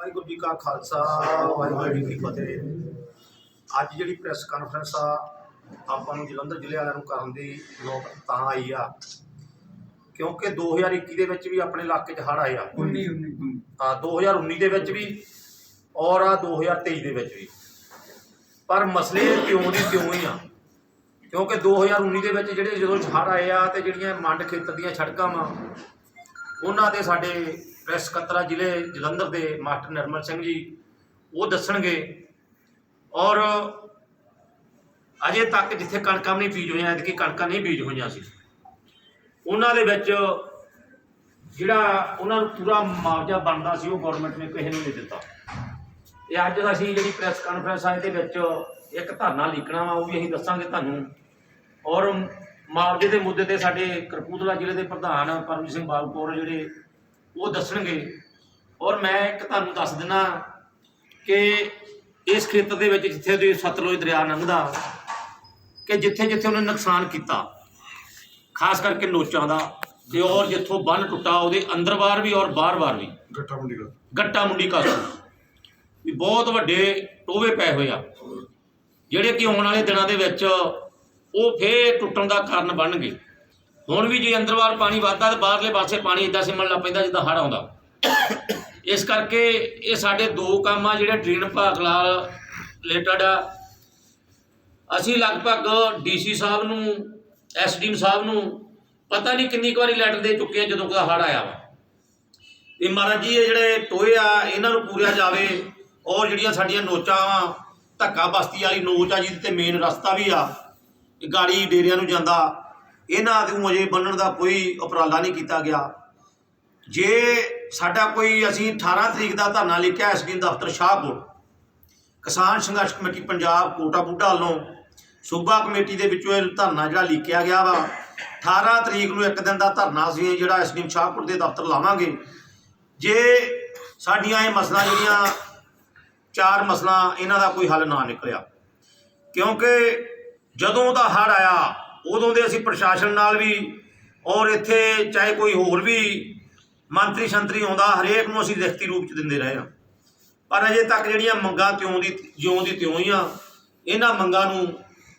ਵਾਹਿਗੁਰੂ ਜੀ ਕਾ ਖਾਲਸਾ ਵਾਹਿਗੁਰੂ ਜੀ ਕੀ ਫਤਿਹ। ਅੱਜ ਜਿਹੜੀ ਪ੍ਰੈਸ ਕਾਨਫਰੰਸ ਆ ਆਪਾਂ ਨੂੰ ਜਲੰਧਰ ਜ਼ਿਲ੍ਹੇ ਵਾਲਿਆਂ ਨੂੰ ਕਰਨ ਦੀ ਨੌਬਤ ਤਾਂ ਆਈ ਆ। ਕਿਉਂਕਿ 2021 ਦੇ ਵਿੱਚ ਵੀ ਆਪਣੇ ਇਲਾਕੇ 'ਚ ਹੜ੍ਹ ਆਏ ਆ। 19 19 ਹਾਂ 2019 ਦੇ ਵਿੱਚ ਵੀ ਔਰ ਆ 2023 ਦੇ ਵਿੱਚ ਵੀ। ਪਰ ਮਸਲੇ ਤਿਉਂ ਦੀ ਤਿਉਂ ਹੀ ਆ? ਕਿਉਂਕਿ 2019 ਦੇ ਵਿੱਚ ਜਿਹੜੇ ਜਦੋਂ ਹੜ੍ਹ ਆਏ ਆ ਤੇ ਜਿਹੜੀਆਂ ਮੰਡ ਖੇਤਰ ਦੀਆਂ ਸੜਕਾਂ ਵਾ ਉਹਨਾਂ ਦੇ ਸਾਡੇ ਪ੍ਰੈਸ ਕਤਰਾ ਜ਼ਿਲ੍ਹੇ ਜਲੰਧਰ ਦੇ ਮਾਸਟਰ ਨਿਰਮਲ ਸਿੰਘ ਜੀ, ਉਹ ਦੱਸਣਗੇ। ਔਰ ਅਜੇ ਤੱਕ ਜਿੱਥੇ ਕਣਕਾਂ ਨਹੀਂ ਬੀਜ ਹੋਈਆਂ, ਐਤਕੀ ਕਣਕਾਂ ਨਹੀਂ ਬੀਜ ਹੋਈਆਂ ਸੀ। ਉਹਨਾਂ ਦੇ ਵਿੱਚ ਜਿਹੜਾ ਉਹਨਾਂ ਨੂੰ ਪੂਰਾ ਮੁਆਵਜ਼ਾ ਬਣਦਾ ਸੀ, ਉਹ ਗਵਰਨਮੈਂਟ ਨੇ ਕਿਸੇ ਨੂੰ ਨਹੀਂ ਦਿੱਤਾ। ਇਹ ਅੱਜ ਅਸੀਂ ਜਿਹੜੀ ਪ੍ਰੈਸ ਕਾਨਫਰੰਸ ਆ, ਇਹਦੇ ਵਿੱਚ ਇੱਕ ਧਰਨਾ ਲਿਖਣਾ ਵਾ, ਉਹ ਵੀ ਅਸੀਂ ਦੱਸਾਂਗੇ ਤੁਹਾਨੂੰ। ਔਰ ਮੁਆਵਜ਼ੇ ਦੇ ਮੁੱਦੇ ਤੇ ਸਾਡੇ ਕਰਪੂਤਲਾ ਜ਼ਿਲ੍ਹੇ ਦੇ ਪ੍ਰਧਾਨ ਪਰਮਜੀਤ ਸਿੰਘ ਬਾਗਪੁਰ ਜਿਹੜੇ ਉਹ ਦੱਸਣਗੇ। ਔਰ ਮੈਂ ਇੱਕ ਤੁਹਾਨੂੰ ਦੱਸ ਦਿਨਾ ਕਿ ਇਸ ਖੇਤਰ ਦੇ ਵਿੱਚ ਜਿੱਥੇ ਦੇ ਸਤਲੁਜ ਦਰਿਆ ਲੰਘਦਾ ਕਿ ਜਿੱਥੇ ਜਿੱਥੇ ਉਹਨੇ ਨੁਕਸਾਨ ਕੀਤਾ ਖਾਸ ਕਰਕੇ ਨੋਚਾਂ ਦਾ ਤੇ ਔਰ ਜਿੱਥੋਂ ਬੰਨ ਟੁੱਟਾ ਉਹਦੇ ਅੰਦਰ ਬਾਹਰ ਵੀ ਔਰ ਬਾਹਰ ਬਾਹਰ ਵੀ। ਗੱਟਾ ਮੰਡੀ ਦਾ ਗੱਟਾ ਮੁੰਡੀ ਕਾਸੂ ਵੀ ਬਹੁਤ ਵੱਡੇ ਟੋਵੇ ਪਏ ਹੋਏ ਆ। ਜਿਹੜੇ ਕਿ ਆਉਣ ਵਾਲੇ ਦਿਨਾਂ ਦੇ ਵਿੱਚ ਉਹ ਫੇਰ ਟੁੱਟਣ ਦਾ ਕਾਰਨ ਬਣਨਗੇ ਹੁਣ ਵੀ ਜੇ ਅੰਦਰ ਬਾਹਰ ਪਾਣੀ ਵੱਧਦਾ ਤੇ ਬਾਹਰਲੇ ਪਾਸੇ ਪਾਣੀ ਇਦਾਂ ਸਿਮਣ ਲੱਗ ਪੈਂਦਾ ਜਿੱਦਾਂ ਹੜ੍ਹ ਆਉਂਦਾ। ਇਸ ਕਰਕੇ ਇਹ ਸਾਡੇ ਦੋ ਕੰਮ ਆ, ਜਿਹੜੇ ਡਰੇਨ ਭਾਗ ਨਾਲ ਰਿਲੇਟਡ ਆ। ਅਸੀਂ ਲਗਭਗ ਡੀਸੀ ਸਾਹਿਬ ਨੂੰ, ਐਸਡੀਐਮ ਸਾਹਿਬ ਨੂੰ ਪਤਾ ਨਹੀਂ ਕਿੰਨੀ ਕੁ ਵਾਰੀ ਲੈਟਰ ਦੇ ਚੁੱਕੇ ਆ ਜਦੋਂ ਕੋਈ ਹੜ੍ਹ ਆਇਆ ਵਾ। ਇਹ ਮਹਾਰਾਜ ਜੀ, ਇਹ ਜਿਹੜੇ ਟੋਏ ਆ, ਇਹਨਾਂ ਨੂੰ ਪੂਰਿਆ ਜਾਵੇ ਔਰ ਜਿਹੜੀਆਂ ਸਾਡੀਆਂ ਨੋਚਾਂ ਵਾ ਧੱਕਾ ਬਸਤੀ ਵਾਲੀ ਨੋਚ ਆ, ਜਿਹਦੇ ਤੇ ਮੇਨ ਰਸਤਾ ਵੀ ਆ ਇਹ ਗਾੜੀ ਡੇਰਿਆਂ ਨੂੰ ਜਾਂਦਾ। ਇਹਨਾਂ ਨੂੰ ਅਜੇ ਬੰਨਣ ਦਾ ਕੋਈ ਉਪਰਾਲਾ ਨਹੀਂ ਕੀਤਾ ਗਿਆ। ਜੇ ਸਾਡਾ ਕੋਈ ਅਸੀਂ 18 ਤਰੀਕ ਦਾ ਧਰਨਾ ਲਿਖਿਆ ਐਸਡੀ ਦਫ਼ਤਰ ਸ਼ਾਹਕੋਟ ਕਿਸਾਨ ਸੰਘਰਸ਼ ਕਮੇਟੀ ਪੰਜਾਬ ਕੋਟਾ ਬੁੱਢਾ ਵੱਲੋਂ ਸੂਬਾ ਕਮੇਟੀ ਦੇ ਵਿੱਚੋਂ ਇਹ ਧਰਨਾ ਜਿਹੜਾ ਲਿਖਿਆ ਗਿਆ ਵਾ 18 ਤਰੀਕ ਨੂੰ ਇੱਕ ਦਿਨ ਦਾ ਧਰਨਾ ਅਸੀਂ ਜਿਹੜਾ ਐਸਡੀ ਸ਼ਾਹਕੋਟ ਦੇ ਦਫ਼ਤਰ ਲਾਵਾਂਗੇ। ਜੇ ਸਾਡੀਆਂ ਇਹ ਮਸਲਾ ਜਿਹੜੀਆਂ ਚਾਰ ਮਸਲਾ ਇਹਨਾਂ ਦਾ ਕੋਈ ਹੱਲ ਨਾ ਨਿਕਲਿਆ, ਕਿਉਂਕਿ ਜਦੋਂ ਦਾ ਹੜ੍ਹ ਆਇਆ ਉਦੋਂ ਦੇ ਅਸੀਂ ਪ੍ਰਸ਼ਾਸਨ ਨਾਲ ਵੀ ਔਰ ਇੱਥੇ ਚਾਹੇ ਕੋਈ ਹੋਰ ਵੀ ਮੰਤਰੀ ਸ਼ੰਤਰੀ ਆਉਂਦਾ, ਹਰੇਕ ਨੂੰ ਅਸੀਂ ਲਿਖਤੀ ਰੂਪ ਚ ਦਿੰਦੇ ਰਹੇ ਹਾਂ। ਪਰ ਅਜੇ ਤੱਕ ਜਿਹੜੀਆਂ ਮੰਗਾਂ ਤਿਉਂ ਦੀ, ਜਿਉਂ ਦੀ ਤਿਉਂ ਹੀ ਆ, ਇਹਨਾਂ ਮੰਗਾਂ ਨੂੰ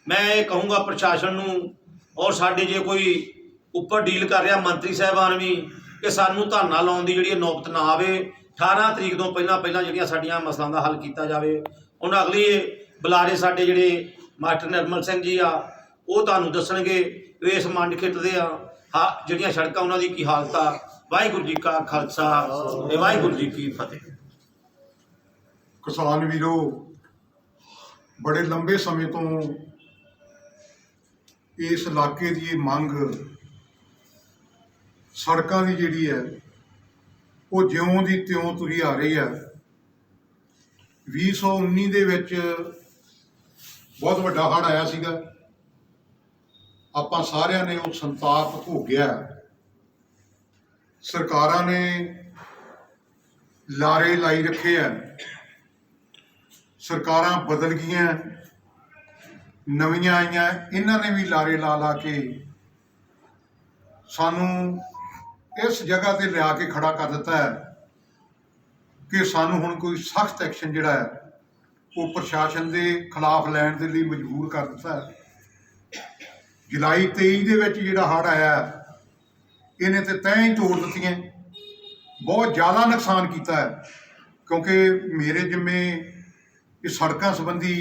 ਮੈਂ ਇਹ ਕਹੂੰਗਾ ਪ੍ਰਸ਼ਾਸਨ ਨੂੰ ਔਰ ਸਾਡੇ ਜੇ ਕੋਈ ਉੱਪਰ ਡੀਲ ਕਰ ਰਿਹਾ ਮੰਤਰੀ ਸਾਹਿਬਾਨ ਵੀ ਕਿ ਸਾਨੂੰ ਧਰਨਾ ਲਾਉਣ ਦੀ ਜਿਹੜੀ ਨੌਬਤ ਨਾ ਆਵੇ 18 ਤਰੀਕ ਤੋਂ ਪਹਿਲਾਂ ਪਹਿਲਾਂ ਜਿਹੜੀਆਂ ਸਾਡੀਆਂ ਮਸਲਾਂ ਦਾ ਹੱਲ ਕੀਤਾ ਜਾਵੇ। ਹੁਣ ਅਗਲੀ ਬੁਲਾਰੇ ਸਾਡੇ ਜਿਹੜੇ ਮਾਸਟਰ ਨਿਰਮਲ ਸਿੰਘ ਜੀ ਆ ਉਹ ਤੁਹਾਨੂੰ ਦੱਸਣਗੇ ਵੀ ਇਸ ਮੰਡ ਖੇਤ ਦੇ ਆ। ਹਾ, ਜਿਹੜੀਆਂ ਸੜਕਾਂ ਉਹਨਾਂ ਦੀ ਕੀ ਹਾਲਤ ਆ। ਵਾਹਿਗੁਰੂ ਜੀ ਕਾ ਖਾਲਸਾ ਤੇ ਵਾਹਿਗੁਰੂ ਜੀ ਕੀ ਫਤਿਹ। ਕਿਸਾਨ ਵੀਰੋ, ਬੜੇ ਲੰਬੇ ਸਮੇਂ ਤੋਂ ਇਸ ਇਲਾਕੇ ਦੀ ਇਹ ਮੰਗ ਸੜਕਾਂ ਦੀ ਜਿਹੜੀ ਹੈ, ਉਹ ਜਿਉਂ ਦੀ ਤਿਉਂ ਤੁਰੀ ਆ ਰਹੀ ਹੈ। 2019 ਦੇ ਵਿੱਚ ਬਹੁਤ ਵੱਡਾ ਹੜ੍ਹ ਆਇਆ ਸੀਗਾ। ਆਪਾਂ ਸਾਰਿਆਂ ਨੇ ਉਹ ਸੰਤਾਪ ਭੋਗਿਆ। ਸਰਕਾਰਾਂ ਨੇ ਲਾਰੇ ਲਾਈ ਰੱਖੇ ਆ। ਸਰਕਾਰਾਂ ਬਦਲ ਗਈਆਂ। ਨਵੀਆਂ ਆਈਆਂ। ਇਹਨਾਂ ਨੇ ਵੀ ਲਾਰੇ ਲਾ ਲਾ ਕੇ ਸਾਨੂੰ ਇਸ ਜਗ੍ਹਾ ਤੇ ਲਿਆ ਕੇ ਖੜਾ ਕਰ ਦਿੱਤਾ ਹੈ ਕਿ ਸਾਨੂੰ ਹੁਣ ਕੋਈ ਸਖਤ ਐਕਸ਼ਨ ਜਿਹੜਾ ਹੈ, ਉਹ ਪ੍ਰਸ਼ਾਸਨ ਦੇ ਖਿਲਾਫ ਲੈਣ ਦੇ ਲਈ ਮਜਬੂਰ ਕਰ ਦਿੱਤਾ ਹੈ। ਜੁਲਾਈ 23 ਦੇ ਵਿੱਚ ਜਿਹੜਾ ਹੜ੍ਹ ਆਇਆ, ਇਹਨੇ ਤੇ ਤੈਂ ਹੀ ਤੋੜ ਦਿੱਤੀਆਂ। ਬਹੁਤ ਜ਼ਿਆਦਾ ਨੁਕਸਾਨ ਕੀਤਾ ਹੈ, ਕਿਉਂਕਿ ਮੇਰੇ ਜਿੰਮੇ ਇਹ ਸੜਕਾਂ ਸੰਬੰਧੀ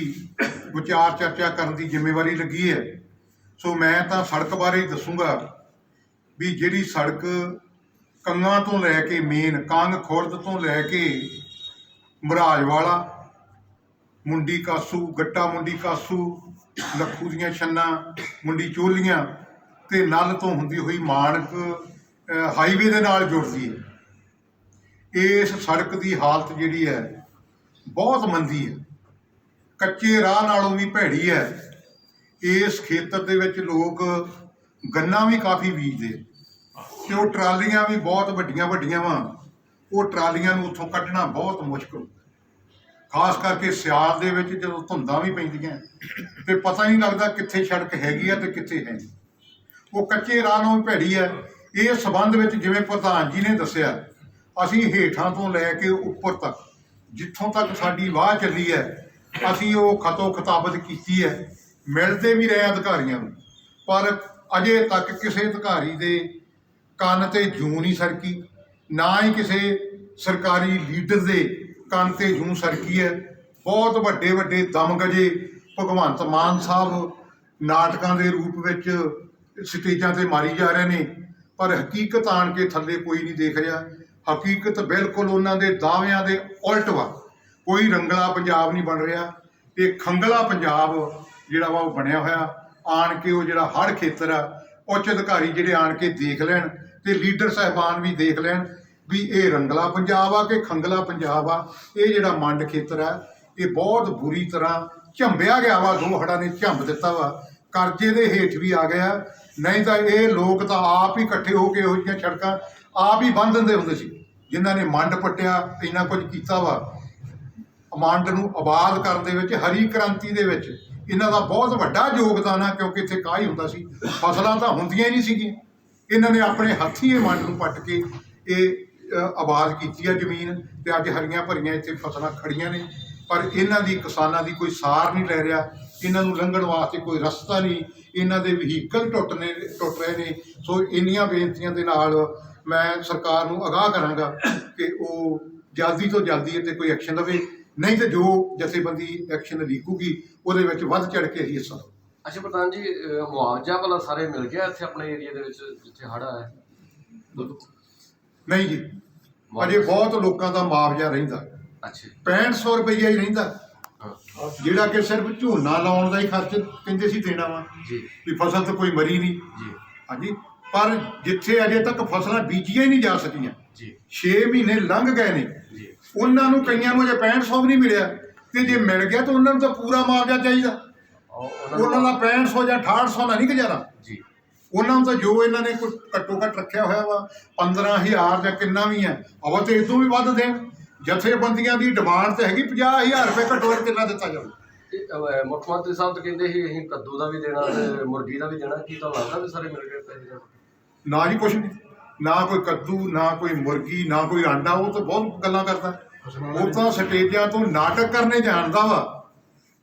ਵਿਚਾਰ ਚਰਚਾ ਕਰਨ ਦੀ ਜ਼ਿੰਮੇਵਾਰੀ ਲੱਗੀ ਹੈ। ਸੋ ਮੈਂ ਤਾਂ ਸੜਕ ਬਾਰੇ ਹੀ ਦੱਸੂਗਾ ਵੀ ਜਿਹੜੀ ਸੜਕ ਕੰਗਾਂ ਤੋਂ ਲੈ ਕੇ ਮੇਨ ਕੰਗ ਖੁਰਦ ਤੋਂ ਲੈ ਕੇ ਮਰਾਜ ਵਾਲਾ, ਮੁੰਡੀ ਕਾਸੂ, ਗੱਟਾ ਮੁੰਡੀ ਕਾਸੂ ਲੱਖੂ ਦੀਆਂ ਛੰਨਾ, ਮੁੰਡੀ ਚੋਲੀਆਂ ਤੇ ਨਲ ਤੋਂ ਹੁੰਦੀ ਹੋਈ ਮਾਨਕ ਹਾਈਵੇ ਦੇ ਨਾਲ ਜੁੜਦੀ ਹੈ। ਇਸ ਸੜਕ ਦੀ ਹਾਲਤ ਜਿਹੜੀ ਹੈ, ਬਹੁਤ ਮੰਦੀ ਹੈ। ਕੱਚੇ ਰਾਹ ਨਾਲੋਂ ਵੀ ਭੈੜੀ ਹੈ। ਇਸ ਖੇਤਰ ਦੇ ਵਿੱਚ ਲੋਕ ਗੰਨਾ ਵੀ ਕਾਫੀ ਬੀਜਦੇ ਤੇ ਉਹ ਟਰਾਲੀਆਂ ਵੀ ਬਹੁਤ ਵੱਡੀਆਂ ਵੱਡੀਆਂ ਵਾ। ਉਹ ਟਰਾਲੀਆਂ ਨੂੰ ਉੱਥੋਂ ਕੱਢਣਾ ਬਹੁਤ ਮੁਸ਼ਕਲ। ਖਾਸ ਕਰਕੇ ਸਿਆਲ ਦੇ ਵਿੱਚ ਜਦੋਂ ਧੁੰਦਾਂ ਵੀ ਪੈਂਦੀਆਂ, ਤੇ ਪਤਾ ਹੀ ਨਹੀਂ ਲੱਗਦਾ ਕਿੱਥੇ ਸੜਕ ਹੈਗੀ ਆ ਤੇ ਕਿੱਥੇ ਹੈ ਨਹੀਂ। ਉਹ ਕੱਚੇ ਰਾਹ ਨਾਲੋਂ ਭੈੜੀ ਹੈ ਇਹ ਸਬੰਧ ਵਿੱਚ ਜਿਵੇਂ ਪ੍ਰਧਾਨ ਜੀ ਨੇ ਦੱਸਿਆ, ਅਸੀਂ ਹੇਠਾਂ ਤੋਂ ਲੈ ਕੇ ਉੱਪਰ ਤੱਕ, ਜਿੱਥੋਂ ਤੱਕ ਸਾਡੀ ਵਾਹ ਚੱਲੀ ਹੈ, ਅਸੀਂ ਉਹ ਖਤੋ ਖਤਾਬਤ ਕੀਤੀ ਹੈ। ਮਿਲਦੇ ਵੀ ਰਹੇ ਅਧਿਕਾਰੀਆਂ ਨੂੰ, ਪਰ ਅਜੇ ਤੱਕ ਕਿਸੇ ਅਧਿਕਾਰੀ ਦੇ ਕੰਨ ਤੇ ਜੂੰ ਨਹੀਂ ਸਰਕੀ, ਨਾ ਹੀ ਕਿਸੇ ਸਰਕਾਰੀ ਲੀਡਰ ਦੇ ਕੰਨ ਤੇ ਜੂੰ ਸਰਕੀ ਹੈ। ਬਹੁਤ ਵੱਡੇ ਵੱਡੇ ਦਮਗਜੇ ਭਗਵੰਤ ਮਾਨ ਸਾਹਿਬ ਨਾਟਕਾਂ ਦੇ ਰੂਪ ਵਿੱਚ ਸਟੇਜਾਂ ਤੇ ਮਾਰੀ ਜਾ ਰਹੇ ਨੇ। ਪਰ ਹਕੀਕਤ ਆਣ ਕੇ ਥੱਲੇ ਕੋਈ ਨਹੀਂ ਦੇਖ ਰਿਹਾ। ਹਕੀਕਤ ਬਿਲਕੁਲ ਉਹਨਾਂ ਦੇ ਦਾਅਵਿਆਂ ਦੇ ਉਲਟ ਵਾ। ਕੋਈ ਰੰਗਲਾ ਪੰਜਾਬ ਨਹੀਂ ਬਣ ਰਿਹਾ। ਤੇ ਖੰਗਲਾ ਪੰਜਾਬ ਜਿਹੜਾ ਵਾ ਉਹ ਬਣਿਆ ਹੋਇਆ। ਆਣ ਕੇ ਉਹ ਜਿਹੜਾ ਹਰ ਖੇਤਰ ਆ, ਉੱਚ ਅਧਿਕਾਰੀ ਜਿਹੜੇ ਆਣ ਕੇ ਦੇਖ ਲੈਣ ਤੇ ਲੀਡਰ ਸਾਹਿਬਾਨ ਵੀ ਦੇਖ ਲੈਣ। ਵੀ ਇਹ ਰੰਗਲਾ ਪੰਜਾਬ ਆ ਕਿ ਖੰਗਲਾ ਪੰਜਾਬ ਆ? ਇਹ ਜਿਹੜਾ ਮੰਡ ਖੇਤਰ ਆ, ਇਹ ਬਹੁਤ ਬੁਰੀ ਤਰ੍ਹਾਂ ਝੰਬਿਆ ਗਿਆ ਵਾ, ਦੋ ਹੜਾਂ ਨੇ ਝੰਬ ਦਿੱਤਾ ਵਾ। ਕਰਜ਼ੇ ਦੇ ਹੇਠ ਵੀ ਆ ਗਿਆ। ਨਹੀਂ ਤਾਂ ਇਹ ਲੋਕ ਤਾਂ ਆਪ ਹੀ ਇਕੱਠੇ ਹੋ ਕੇ ਇਹੋ ਜਿਹੀਆਂ ਸੜਕਾਂ ਆਪ ਹੀ ਬੰਨ ਦਿੰਦੇ ਹੁੰਦੇ ਸੀ, ਜਿਨ੍ਹਾਂ ਨੇ ਮੰਡ ਪੱਟਿਆ, ਇੰਨਾ ਕੁਝ ਕੀਤਾ ਵਾ। ਮੰਡ ਨੂੰ ਆਬਾਦ ਕਰਨ ਦੇ ਵਿੱਚ, ਹਰੀ ਕ੍ਰਾਂਤੀ ਦੇ ਵਿੱਚ ਇਹਨਾਂ ਦਾ ਬਹੁਤ ਵੱਡਾ ਯੋਗਦਾਨ ਆ, ਕਿਉਂਕਿ ਇੱਥੇ ਕਾਹ ਹੀ ਹੁੰਦਾ ਸੀ? ਫਸਲਾਂ ਤਾਂ ਹੁੰਦੀਆਂ ਹੀ ਨਹੀਂ ਸੀਗੀਆਂ। ਇਹਨਾਂ ਨੇ ਆਪਣੇ ਹੱਥੀਂ ਇਹ ਮੰਡ ਨੂੰ ਪੱਟ ਕੇ ਇਹ ਆਬਾਦ ਕੀਤੀ ਹੈ ਜ਼ਮੀਨ ਤੇ ਅੱਜ ਹਰੀਆਂ ਭਰੀਆਂ ਇੱਥੇ ਫਸਲਾਂ ਖੜੀਆਂ ਨੇ। ਪਰ ਇਹਨਾਂ ਦੀ ਕਿਸਾਨਾਂ ਦੀ ਕੋਈ ਸਾਰ ਨਹੀਂ ਲੈ ਰਿਹਾ। ਇਹਨਾਂ ਨੂੰ ਲੰਘਣ ਵਾਸਤੇ ਕੋਈ ਰਸਤਾ ਨਹੀਂ। ਇਹਨਾਂ ਦੇ ਵਹੀਕਲ ਟੁੱਟਨੇ ਟੁੱਟ ਰਹੇ ਨੇ। ਸੋ ਇੰਨੀਆਂ ਬੇਨਤੀਆਂ ਦੇ ਨਾਲ ਮੈਂ ਸਰਕਾਰ ਨੂੰ ਅਗਾਹ ਕਰਾਂਗਾ ਕਿ ਉਹ ਜਲਦੀ ਤੋਂ ਜਲਦੀ ਇਹ ਤੇ ਕੋਈ ਐਕਸ਼ਨ ਲਵੇ। ਨਹੀਂ ਤੇ ਜੋ ਜਥੇਬੰਦੀ ਐਕਸ਼ਨ ਲੀਕੂਗੀ, ਉਹਦੇ ਵਿੱਚ ਵੱਧ ਚੜ ਕੇ ਅਸੀਂ ਹਿੱਸਾ ਲਵਾਂਗੇ। ਅੱਛਾ ਪ੍ਰਧਾਨ ਜੀ, ਅਹ ਮੁਆਵਜ਼ਾ ਭਲਾ ਸਾਰੇ ਮਿਲ ਗਿਆ ਇੱਥੇ ਆਪਣੇ ਏਰੀਆ ਦੇ ਵਿੱਚ, ਜਿੱਥੇ ਹੜ੍ਹ ਆਇਆ? ਨਹੀਂ ਜੀ। ਅਜੇ ਬਹੁਤ ਲੋਕਾਂ ਦਾ ਮੁਆਵਜ਼ਾ ਰਹਿੰਦਾ। ਅੱਛਾ 6500 ਰੁਪਈਆ ਹੀ ਰਹਿੰਦਾ। ਜਿਹੜਾ ਕਿ ਸਿਰਫ ਝੋਨਾ ਲਾਉਣ ਦਾ ਹੀ ਖਰਚ ਕਹਿੰਦੇ ਸੀ ਦੇਣਾ ਵਾ। ਜੀ। ਵੀ ਫਸਲ ਤਾਂ ਕੋਈ ਮਰੀ ਨਹੀਂ। ਜੀ। ਹਾਂਜੀ। ਪਰ ਜਿੱਥੇ ਅਜੇ ਤੱਕ ਫਸਲਾਂ ਬੀਜੀਆਂ ਹੀ ਨਹੀਂ ਜਾ ਸਕੀਆਂ। ਜੀ। 6 ਮਹੀਨੇ ਲੰਘ ਗਏ ਨੇ। ਜੀ। ਉਹਨਾਂ ਨੂੰ ਕਈਆਂ ਨੂੰ ਅਜੇ 6500 ਵੀ ਨਹੀਂ ਮਿਲਿਆ। ਤੇ ਜੇ ਮਿਲ ਗਿਆ ਤਾਂ ਉਹਨਾਂ ਨੂੰ ਤਾਂ ਪੂਰਾ ਮੁਆਵਜ਼ਾ ਚਾਹੀਦਾ। ਉਹ- ਉਹਨਾਂ ਦਾ 6500 ਜਾਂ 6800 ਨਾਲ ਨਹੀਂ ਗੁਜ਼ਾਰਾ। ਜੀ। ਉਹਨਾਂ ਨੂੰ ਤਾਂ ਜੋ ਇਹਨਾਂ ਨੇ ਕੋਈ ਘੱਟੋ ਘੱਟ ਰੱਖਿਆ ਹੋਇਆ ਵਾ 15000 ਜਾਂ ਕਿੰਨਾ ਵੀ ਹੈ ਅਵਾ ਤੇ ਇਦੋਂ ਵੀ ਵੱਧ ਦੇਣ। ਜਥੇਬੰਦੀਆਂ ਦੀ ਡਿਮਾਂਡ ਤੇ ਹੈਗੀ 50000 ਰੁਪਏ ਘੱਟੋ ਘੱਟ ਕਿੰਨਾ ਦਿੱਤਾ ਜਾਵੇ? ਮੁੱਖ ਮੰਤਰੀ ਸਾਹਿਬ ਤਾਂ ਕਹਿੰਦੇ ਸੀ ਅਸੀਂ ਕੱਦੂ ਦਾ ਵੀ ਦੇਣਾ ਤੇ ਮੁਰਗੀ ਦਾ ਵੀ ਦੇਣਾ ਕੀ ਤਾਂ ਲੱਗਦਾ ਵੀ ਸਾਰੇ ਮਿਲ ਗਏ ਪੈਸੇ? ਨਾ ਜੀ ਕੁਛ ਨਹੀਂ ਨਾ ਕੋਈ ਕੱਦੂ ਨਾ ਕੋਈ ਮੁਰਗੀ ਨਾ ਕੋਈ ਆਂਡਾ ਉਹ ਤਾਂ ਬਹੁਤ ਗੱਲਾਂ ਕਰਦਾ। ਉਹ ਤਾਂ ਸਟੇਜਾਂ ਤੋਂ ਨਾਟਕ ਕਰਨੇ ਜਾਣਦਾ ਵਾ।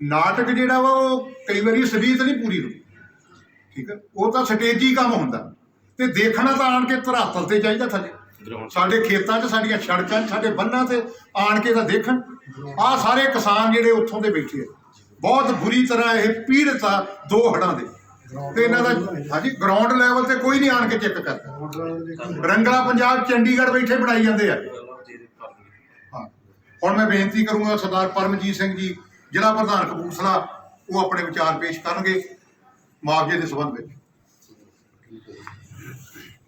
ਨਾਟਕ ਜਿਹੜਾ ਵਾ ਉਹ ਕਈ ਵਾਰੀ ਸਰੀਤ ਨਹੀਂ ਪੂਰੀ ਹੁੰਦੀ। ਠੀਕ ਹੈ ਉਹ ਤਾਂ ਸਟੇਜੀ ਕੰਮ ਹੁੰਦਾ। ਤੇ ਦੇਖਣਾ ਤਾਂ ਆਣ ਕੇ ਧਰਾਤਲ ਤੇ ਚਾਹੀਦਾ ਥੱਲੇ। ਸਾਡੇ ਖੇਤਾਂ 'ਚ ਸਾਡੀਆਂ ਸੜਕਾਂ 'ਚ ਸਾਡੇ ਬੰਨਾਂ ਤੇ ਆਣ ਕੇ ਤਾਂ ਦੇਖਣ। ਆਹ ਸਾਰੇ ਕਿਸਾਨ ਜਿਹੜੇ ਉੱਥੋਂ ਦੇ ਬੈਠੇ ਆ। ਬਹੁਤ ਬੁਰੀ ਤਰ੍ਹਾਂ ਇਹ ਪੀੜਤ ਆ ਦੋ ਹੜਾਂ ਦੇ। ਤੇ ਇਹਨਾਂ ਦਾ ਹਾਂਜੀ ਗਰਾਊਂਡ ਲੈਵਲ ਤੇ ਕੋਈ ਨਹੀਂ ਆਣ ਕੇ ਚੈੱਕ ਕਰਦਾ। ਰੰਗਲਾ ਪੰਜਾਬ ਚੰਡੀਗੜ੍ਹ ਬੈਠੇ ਬਣਾਈ ਜਾਂਦੇ ਆ। ਹੁਣ ਮੈਂ ਬੇਨਤੀ ਕਰੂੰਗਾ ਸਰਦਾਰ ਪਰਮਜੀਤ ਸਿੰਘ ਜੀ ਜ਼ਿਲ੍ਹਾ ਪ੍ਰਧਾਨ ਕਪੂਰਥਲਾ ਉਹ ਆਪਣੇ ਵਿਚਾਰ ਪੇਸ਼ ਕਰਨਗੇ। ਮੁਆਵਜ਼ੇ ਦੇ ਸੰਬੰਧ ਵਿੱਚ।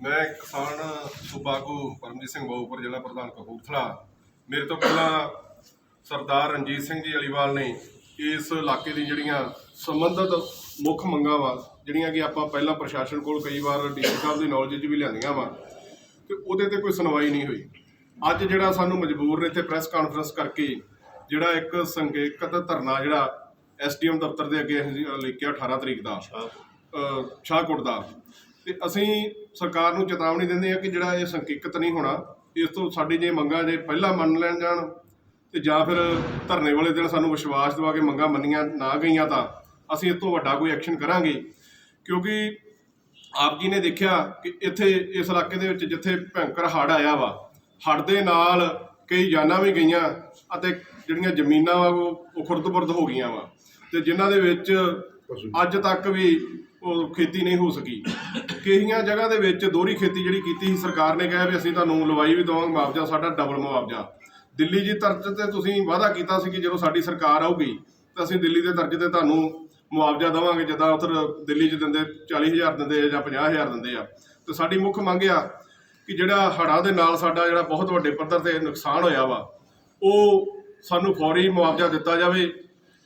ਮੈਂ ਕਿਸਾਨ ਸੁਬਾਗੂ ਪਰਮਜੀਤ ਸਿੰਘ ਬਾਉਪੁਰ ਜ਼ਿਲ੍ਹਾ ਪ੍ਰਧਾਨ ਕਪੂਰਥਲਾ। ਮੇਰੇ ਤੋਂ ਪਹਿਲਾਂ ਸਰਦਾਰ ਰਣਜੀਤ ਸਿੰਘ ਜੀ ਅਲੀਵਾਲ ਨੇ ਇਸ ਇਲਾਕੇ ਦੀ ਜਿਹੜੀਆਂ ਸੰਬੰਧਿਤ ਮੁੱਖ ਮੰਗਾਂ ਵਾ, ਜਿਹੜੀਆਂ ਕਿ ਆਪਾਂ ਪਹਿਲਾਂ ਪ੍ਰਸ਼ਾਸਨ ਕੋਲ ਕਈ ਵਾਰ ਡੀਸੀ ਸਾਹਿਬ ਦੀ ਨੌਲੇਜ 'ਚ ਵੀ ਲਿਆਂਦੀਆਂ ਵਾ, ਤੇ ਉਹਦੇ ਤੇ ਕੋਈ ਸੁਣਵਾਈ ਨਹੀਂ ਹੋਈ। ਅੱਜ ਜਿਹੜਾ ਸਾਨੂੰ ਮਜਬੂਰ ਨੇ ਇੱਥੇ ਪ੍ਰੈਸ ਕਾਨਫਰੰਸ ਕਰਕੇ, ਜਿਹੜਾ ਇੱਕ ਸੰਕੇਤਕ ਧਰਨਾ ਜਿਹੜਾ ਐਸਡੀਐਮ ਦਫ਼ਤਰ ਦੇ ਅੱਗੇ ਅਸੀਂ ਲਿਖਿਆ 18 ਤਰੀਕ ਦਾ ਸ਼ਾਹਕੋਟ ਦਾ। ਤੇ ਅਸੀਂ ਸਰਕਾਰ ਨੂੰ ਚੇਤਾਵਨੀ ਦਿੰਦੇ ਆ ਕਿ ਜਿਹੜਾ ਇਹ ਸੰਕੇਤਕ ਨਹੀਂ ਹੋਣਾ ਇਸ ਤੋਂ ਸਾਡੀ ਜੇ ਮੰਗਾਂ ਜੇ ਪਹਿਲਾਂ ਮੰਨ ਲੈਣ ਜਾਣ ਤੇ ਜਾਂ ਫਿਰ ਧਰਨੇ ਵਾਲੇ ਦਿਨ ਸਾਨੂੰ ਵਿਸ਼ਵਾਸ ਦਿਵਾ ਕੇ ਮੰਗਾਂ ਮੰਨੀਆਂ ਨਾ ਗਈਆਂ ਤਾਂ ਅਸੀਂ ਇਸ ਤੋਂ ਵੱਡਾ ਕੋਈ ਐਕਸ਼ਨ ਕਰਾਂਗੇ। ਕਿਉਂਕਿ ਆਪ ਜੀ ਨੇ ਦੇਖਿਆ ਕਿ ਇੱਥੇ ਇਸ ਇਲਾਕੇ ਦੇ ਵਿੱਚ ਜਿੱਥੇ ਭয়ੰਕਰ ਹੜ੍ਹ ਆਇਆ ਵਾ ਹੜ੍ਹ ਦੇ ਨਾਲ ਕਈ ਜਾਨਾਂ ਵੀ ਗਈਆਂ ਅਤੇ ਜਿਹੜੀਆਂ ਜ਼ਮੀਨਾਂ ਵਾ, ਉਹ ਉਹ ਹੋ ਗਈਆਂ ਵਾ। ਤੇ ਜਿਨ੍ਹਾਂ ਦੇ ਵਿੱਚ ਅੱਜ ਤੱਕ ਵੀ ਉਹ ਖੇਤੀ ਨਹੀਂ ਹੋ ਸਕੀ। ਕਈਆਂ ਜਗ੍ਹਾ ਦੇ ਵਿੱਚ ਦੋਹਰੀ ਖੇਤੀ ਜਿਹੜੀ ਕੀਤੀ ਸੀ, ਸਰਕਾਰ ਨੇ ਕਿਹਾ ਵੀ ਅਸੀਂ ਤੁਹਾਨੂੰ ਲਵਾਈ ਵੀ ਦਵਾਂਗੇ, ਮੁਆਵਜ਼ਾ ਸਾਡਾ ਡਬਲ ਮੁਆਵਜ਼ਾ। ਦਿੱਲੀ ਜੀ ਤਰਜ਼ ਤੇ ਤੁਸੀਂ ਵਾਅਦਾ ਕੀਤਾ ਸੀ ਕਿ ਜਦੋਂ ਸਾਡੀ ਸਰਕਾਰ ਆਊਗੀ, ਤਾਂ ਅਸੀਂ ਦਿੱਲੀ ਦੇ ਤਰਜ਼ ਤੇ ਤੁਹਾਨੂੰ ਮੁਆਵਜ਼ਾ ਦੇਵਾਂਗੇ, ਜਿੱਦਾਂ ਉੱਧਰ ਦਿੱਲੀ 'ਚ ਦਿੰਦੇ 40000 ਦਿੰਦੇ ਆ ਜਾਂ 50000 ਦਿੰਦੇ ਆ। ਤੇ ਸਾਡੀ ਮੁੱਖ ਮੰਗ ਆ ਕਿ ਜਿਹੜਾ ਹੜ੍ਹਾਂ ਦੇ ਨਾਲ ਸਾਡਾ ਜਿਹੜਾ ਬਹੁਤ ਵੱਡੇ ਪੱਧਰ ਤੇ ਨੁਕਸਾਨ ਹੋਇਆ ਵਾ, ਉਹ ਸਾਨੂੰ ਫੌਰੀ ਮੁਆਵਜ਼ਾ ਦਿੱਤਾ ਜਾਵੇ।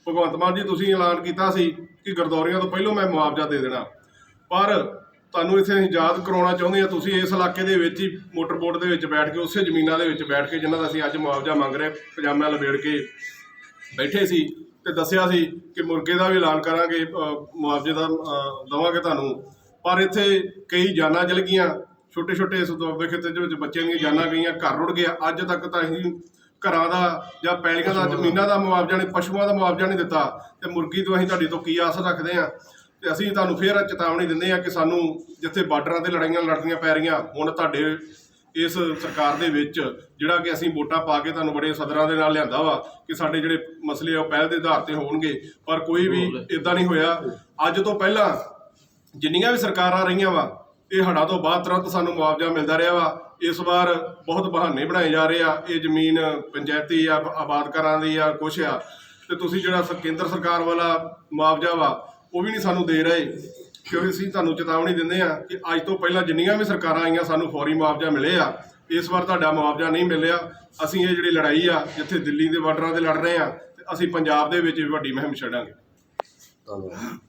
ਭਗਵੰਤ ਮਾਨ ਜੀ ਤੁਸੀਂ ਐਲਾਨ ਕੀਤਾ ਸੀ ਕਿ ਗਰਦੌਰੀਆਂ ਤੋਂ ਪਹਿਲਾਂ ਮੈਂ ਮੁਆਵਜ਼ਾ ਦੇ ਦੇਣਾ। ਪਰ ਤੁਹਾਨੂੰ ਇੱਥੇ ਅਸੀਂ ਯਾਦ ਕਰਾਉਣਾ ਚਾਹੁੰਦੇ ਆ ਤੁਸੀਂ ਇਸ ਇਲਾਕੇ ਦੇ ਵਿੱਚ ਹੀ ਮੋਟਰ ਬੋਟ ਦੇ ਵਿੱਚ ਬੈਠ ਕੇ ਉਸੇ ਜ਼ਮੀਨਾਂ ਦੇ ਵਿੱਚ ਬੈਠ ਕੇ ਜਿਨ੍ਹਾਂ ਦਾ ਅਸੀਂ ਅੱਜ ਮੁਆਵਜ਼ਾ ਮੰਗ ਰਹੇ ਪਜਾਮਾ ਲਵੇੜ ਕੇ ਬੈਠੇ ਸੀ ਤੇ ਦੱਸਿਆ ਸੀ ਕਿ ਮੁਰਗੇ ਦਾ ਵੀ ਐਲਾਨ ਕਰਾਂਗੇ ਮੁਆਵਜ਼ੇ ਦਾ ਅ, ਦੇਵਾਂਗੇ ਤੁਹਾਨੂੰ। ਪਰ ਇੱਥੇ ਕਈ ਜਾਨਾਂ ਚਲ ਗਈਆਂ ਛੋਟੇ ਛੋਟੇ ਇਸ ਦੁਆਬੇ ਖੇਤਰ ਦੇ ਵਿੱਚ ਬੱਚਿਆਂ ਦੀਆਂ ਜਾਨਾਂ ਗਈਆਂ ਘਰ ਰੁੜ ਗਿਆ। ਅੱਜ ਤੱਕ ਤਾਂ ਅਸੀਂ ਘਰਾਂ ਦਾ ਜਾਂ ਪੈਲੀਆਂ ਦਾ ਜ਼ਮੀਨਾਂ ਦਾ ਮੁਆਵਜ਼ਾ ਨਹੀਂ ਪਸ਼ੂਆਂ ਦਾ ਮੁਆਵਜ਼ਾ ਨਹੀਂ ਦਿੱਤਾ। ਤੇ ਮੁਰਗੀ ਤੋਂ ਅਸੀਂ ਤੁਹਾਡੀ ਤੋਂ ਕੀ ਆਸ ਰੱਖਦੇ ਆ ਤੇ ਅਸੀਂ ਤੁਹਾਨੂੰ ਫੇਰ ਚੇਤਾਵਨੀ ਦਿੰਦੇ ਆ ਕਿ ਸਾਨੂੰ ਜਿੱਥੇ ਬਾਰਡਰਾਂ ਤੇ ਲੜਾਈਆਂ ਲੜਨੀਆਂ ਪੈ ਰਹੀਆਂ ਹੁਣ ਤੁਹਾਡੇ ਇਸ ਸਰਕਾਰ ਦੇ ਵਿੱਚ ਜਿਹੜਾ ਕਿ ਅਸੀਂ ਵੋਟਾਂ ਪਾ ਕੇ ਤੁਹਾਨੂੰ ਬੜੇ ਸਦਰਾਂ ਦੇ ਨਾਲ ਲਿਆਂਦਾ ਵਾ ਕਿ ਸਾਡੇ ਜਿਹੜੇ ਮਸਲੇ ਆ ਉਹ ਪਹਿਲ ਦੇ ਆਧਾਰ ਤੇ ਹੋਣਗੇ। ਪਰ ਕੋਈ ਵੀ ਇਦਾਂ ਨਹੀਂ ਹੋਇਆ। ਅੱਜ ਤੋਂ ਪਹਿਲਾਂ ਜਿੰਨੀਆਂ ਵੀ ਸਰਕਾਰਾਂ ਰਹੀਆਂ ਵਾ ਇਹ ਹੜ੍ਹਾਂ ਤੋਂ ਬਾਅਦ ਤੁਰੰਤ ਸਾਨੂੰ ਮੁਆਵਜ਼ਾ ਮਿਲਦਾ ਰਿਹਾ ਵਾ। ਇਸ ਵਾਰ ਬਹੁਤ ਬਹਾਨੇ ਬਣਾਏ ਜਾ ਰਹੇ ਆ। ਇਹ ਜ਼ਮੀਨ ਪੰਚਾਇਤੀ ਆ, ਆਬਾਦਕਾਰਾਂ ਦੀ ਆ, ਕੁਛ ਆ। ਤੇ ਤੁਸੀਂ ਜਿਹੜਾ ਕੇਂਦਰ ਸਰਕਾਰ ਵਾਲਾ ਮੁਆਵਜ਼ਾ ਵਾ, ਉਹ ਵੀ ਨਹੀਂ ਸਾਨੂੰ ਦੇ ਰਹੇ। ਕਿਉਂਕਿ ਅਸੀਂ ਤੁਹਾਨੂੰ ਚੇਤਾਵਨੀ ਦਿੰਦੇ ਆ ਕਿ ਅੱਜ ਤੋਂ ਪਹਿਲਾਂ ਜਿੰਨੀਆਂ ਵੀ ਸਰਕਾਰਾਂ ਆਈਆਂ, ਸਾਨੂੰ ਫੌਰੀ ਮੁਆਵਜ਼ਾ ਮਿਲੇ ਆ। ਇਸ ਵਾਰ ਤੁਹਾਡਾ ਮੁਆਵਜ਼ਾ ਨਹੀਂ ਮਿਲਿਆ। ਅਸੀਂ ਇਹ ਜਿਹੜੀ ਲੜਾਈ ਆ, ਜਿੱਥੇ ਦਿੱਲੀ ਦੇ ਬਾਰਡਰਾਂ ਤੇ ਲੜ ਰਹੇ ਆ, ਤੇ ਅਸੀਂ ਪੰਜਾਬ ਦੇ ਵਿੱਚ ਵੀ ਵੱਡੀ ਮੁਹਿੰਮ ਛੱਡਾਂਗੇ। ਧੰਨਵਾਦ।